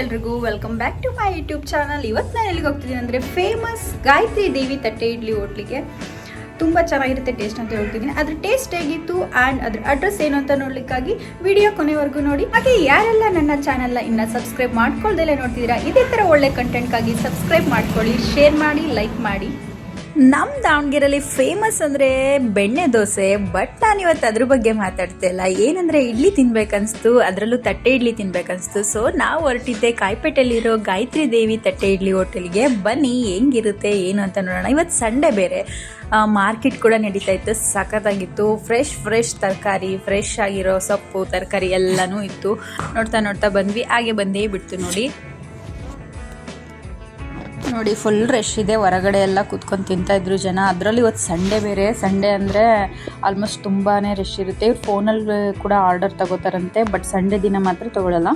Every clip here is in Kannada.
ಎಲ್ರಿಗೂ welcome back to my YouTube channel ಇವತ್ತು ನಾನು ಎಲ್ಲಿಗೆ ಹೋಗ್ತಿದ್ದೀನಿ ಅಂದರೆ ಫೇಮಸ್ ಗಾಯತ್ರಿ ದೇವಿ ತಟ್ಟೆ ಇಡ್ಲಿ ಹೋಟ್ಲಿಗೆ. ತುಂಬ ಚೆನ್ನಾಗಿರುತ್ತೆ ಟೇಸ್ಟ್ ಅಂತ ಹೇಳ್ತಿದ್ದೀನಿ. ಅದ್ರ ಟೇಸ್ಟ್ ಹೇಗಿತ್ತು ಆ್ಯಂಡ್ ಅದ್ರ ಅಡ್ರೆಸ್ ಏನು ಅಂತ ನೋಡ್ಲಿಕ್ಕಾಗಿ ವಿಡಿಯೋ ಕೊನೆವರೆಗೂ ನೋಡಿ. ಹಾಗೆ ಯಾರೆಲ್ಲ ನನ್ನ ಚಾನಲ್ನ ಇನ್ನು ಸಬ್ಸ್ಕ್ರೈಬ್ ಮಾಡ್ಕೊಳ್ದಲ್ಲೇ ನೋಡ್ತಿದ್ದೀರಾ, ಇದೇ ಥರ ಒಳ್ಳೆ ಕಂಟೆಂಟ್ಗಾಗಿ ಸಬ್ಸ್ಕ್ರೈಬ್ ಮಾಡ್ಕೊಳ್ಳಿ ಶೇರ್ ಮಾಡಿ ಲೈಕ್ ಮಾಡಿ. ನಮ್ಮ ದಾವಣಗೆರೆಯಲ್ಲಿ ಫೇಮಸ್ ಅಂದರೆ ಬೆಣ್ಣೆ ದೋಸೆ ಬಟ್ ನಾನು ಇವತ್ತು ಅದ್ರ ಬಗ್ಗೆ ಮಾತಾಡ್ತಾ ಇಲ್ಲ. ಏನಂದರೆ ಇಡ್ಲಿ ತಿನ್ಬೇಕನ್ಸ್ತು, ಅದರಲ್ಲೂ ತಟ್ಟೆ ಇಡ್ಲಿ ತಿನ್ಬೇಕನ್ಸ್ತು. ಸೊ ನಾವು ಹೊರಟಿದ್ದೆ ಕಾಯಿಪೇಟೆಯಲ್ಲಿರೋ ಗಾಯತ್ರಿ ದೇವಿ ತಟ್ಟೆ ಇಡ್ಲಿ ಹೋಟೆಲ್ಗೆ. ಬನ್ನಿ, ಹೆಂಗಿರುತ್ತೆ, ಏನು ಅಂತ ನೋಡೋಣ. ಇವತ್ತು ಸಂಡೇ ಬೇರೆ. ಮಾರ್ಕೆಟ್ ಕೂಡ ನಡೀತಾ ಇತ್ತು, ಸಖತ್ತಾಗಿತ್ತು. ಫ್ರೆಶ್ ಫ್ರೆಶ್ ತರಕಾರಿ ಫ್ರೆಶ್ ಆಗಿರೋ ಸೊಪ್ಪು, ತರಕಾರಿ ಎಲ್ಲನೂ ಇತ್ತು. ನೋಡ್ತಾ ನೋಡ್ತಾ ಬಂದ್ವಿ. ಹಾಗೆ ಬಂದೇ ಬಿಡ್ತು ನೋಡಿ. ನೋಡಿ ಫುಲ್ ರಶ್ ಇದೆ. ಹೊರಗಡೆ ಎಲ್ಲ ಕೂತ್ಕೊಂಡು ತಿಂತಾ ಇದ್ರು ಜನ. ಅದರಲ್ಲಿ ಇವತ್ತು ಸಂಡೇ ಬೇರೆ. ಸಂಡೇ ಅಂದರೆ ಆಲ್ಮೋಸ್ಟ್ ತುಂಬಾ ರಶ್ ಇರುತ್ತೆ. ಇವ್ರು ಫೋನಲ್ಲಿ ಕೂಡ ಆರ್ಡರ್ ತಗೋತಾರಂತೆ ಬಟ್ ಸಂಡೇ ದಿನ ಮಾತ್ರ ತಗೊಳ್ಳಲ್ಲ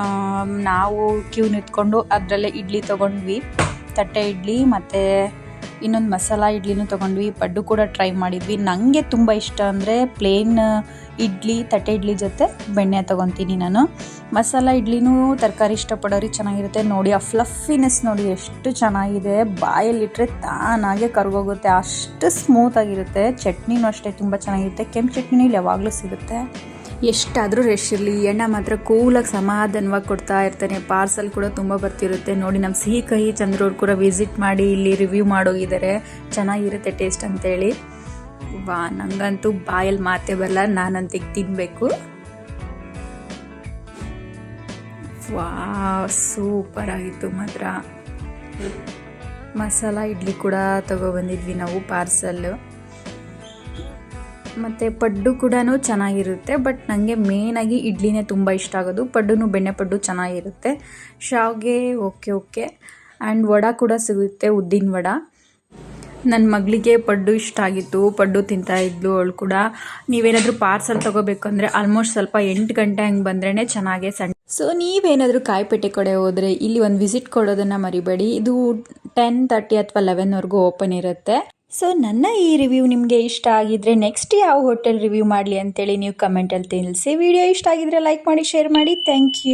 ಆಮ್, ನಾವು ಕ್ಯೂ ನಿಂತ್ಕೊಂಡು ಅದರಲ್ಲೇ ಇಡ್ಲಿ ತೊಗೊಂಡ್ವಿ. ತಟ್ಟೆ ಇಡ್ಲಿ ಮತ್ತು ಇನ್ನೊಂದು ಮಸಾಲ ಇಡ್ಲಿನೂ ತೊಗೊಂಡ್ವಿ ಪಡ್ಡು ಕೂಡ ಟ್ರೈ ಮಾಡಿದ್ವಿ. ನನಗೆ ತುಂಬ ಇಷ್ಟ ಅಂದರೆ ಪ್ಲೇನ್ ಇಡ್ಲಿ, ತಟ್ಟೆ ಇಡ್ಲಿ ಜೊತೆ ಬೆಣ್ಣೆ ತೊಗೊತೀನಿ ನಾನು. ಮಸಾಲ ಇಡ್ಲಿನೂ ತರಕಾರಿ ಇಷ್ಟಪಡೋರಿಗೆ ಚೆನ್ನಾಗಿರುತ್ತೆ. ನೋಡಿ, ಆ ಫ್ಲಫಿನೆಸ್ ನೋಡಿ, ಎಷ್ಟು ಚೆನ್ನಾಗಿದೆ. ಬಾಯಲ್ಲಿಟ್ಟರೆ ತಾನಾಗೆ ಕರ್ಗೋಗುತ್ತೆ. ಅಷ್ಟು ಸ್ಮೂತಾಗಿರುತ್ತೆ ಚಟ್ನಿನೂ ಅಷ್ಟೇ ತುಂಬ ಚೆನ್ನಾಗಿರುತ್ತೆ. ಕೆಂಪು ಚಟ್ನಿನೂ ಇಲ್ಲಿ ಯಾವಾಗಲೂ ಸಿಗುತ್ತೆ. ಎಷ್ಟಾದರೂ ರೆಶ್ ಇರಲಿ. ಎಣ್ಣೆ ಮಾತ್ರ ಕೂಲಾಗಿ ಸಮಾಧಾನವಾಗಿ ಕೊಡ್ತಾ ಇರ್ತಾನೆ. ಪಾರ್ಸಲ್ ಕೂಡ ತುಂಬ ಬರ್ತಿರುತ್ತೆ. ನೋಡಿ ನಮ್ಮ ಸಿಹಿ ಕಹಿ ಚಂದ್ರವ್ರು ಕೂಡ ವಿಸಿಟ್ ಮಾಡಿ ಇಲ್ಲಿ ರಿವ್ಯೂ ಮಾಡೋಗಿದ್ದಾರೆ. ಚೆನ್ನಾಗಿರುತ್ತೆ ಟೇಸ್ಟ್ ಅಂತೇಳಿ. ವಾ, ನಂಗಂತೂ ಬಾಯಲ್ಲಿ ಮಾತೇ ಬರಲ್ಲ. ನಾನಂತ ತಿನ್ನಬೇಕು ವಾ ಸೂಪರ್ ಆಗಿತ್ತು ಮಾತ್ರ. ಮಸಾಲ ಇಡ್ಲಿ ಕೂಡ ತಗೊಬಂದಿದ್ವಿ ನಾವು ಪಾರ್ಸಲ್ಲು ಮತ್ತು ಪಡ್ಡು ಕೂಡ ಚೆನ್ನಾಗಿರುತ್ತೆ ಬಟ್ ನನಗೆ ಮೇನಾಗಿ ಇಡ್ಲಿನೇ ತುಂಬ ಇಷ್ಟ ಆಗೋದು. ಪಡ್ಡು ಬೆಣ್ಣೆ ಪಡ್ಡು ಚೆನ್ನಾಗಿರುತ್ತೆ. ಶಾವ್ಗೆ ಓಕೆ ಓಕೆ ಆ್ಯಂಡ್ ವಡ ಕೂಡ ಸಿಗುತ್ತೆ, ಉದ್ದಿನ ವಡ. ನನ್ನ ಮಗಳಿಗೆ ಪಡ್ಡು ಇಷ್ಟ ಆಗಿತ್ತು. ಪಡ್ಡು ತಿಂತಾ ಇದ್ಲು ಅವಳು ಕೂಡ. ನೀವೇನಾದರೂ ಪಾರ್ಸಲ್ ತೊಗೋಬೇಕು ಅಂದರೆ ಆಲ್ಮೋಸ್ಟ್ ಸ್ವಲ್ಪ ಎಂಟು ಗಂಟೆ ಹಂಗೆ ಬಂದ್ರೇ ಚೆನ್ನಾಗೆ ಸಣ್ಣ. ಸೊ ನೀವೇನಾದರೂ ಕಾಯಿಪೇಟೆ ಕಡೆ ಹೋದರೆ ಇಲ್ಲಿ ಒಂದು ವಿಸಿಟ್ ಕೊಡೋದನ್ನು ಮರಿಬೇಡಿ. ಇದು ಟೆನ್ ತರ್ಟಿ ಅಥವಾ ಲೆವೆನ್ವರೆಗೂ ಓಪನ್ ಇರುತ್ತೆ. ಸೊ ನನ್ನ ಈ ರಿವ್ಯೂ ನಿಮಗೆ ಇಷ್ಟ ಆಗಿದ್ರೆ ನೆಕ್ಸ್ಟ್ ಯಾವ ಹೋಟೆಲ್ ರಿವ್ಯೂ ಮಾಡಲಿ ಅಂತೇಳಿ ನೀವು ಕಮೆಂಟಲ್ಲಿ ತಿಳಿಸಿ. ವಿಡಿಯೋ ಇಷ್ಟ ಆಗಿದ್ರೆ ಲೈಕ್ ಮಾಡಿ ಶೇರ್ ಮಾಡಿ. Thank you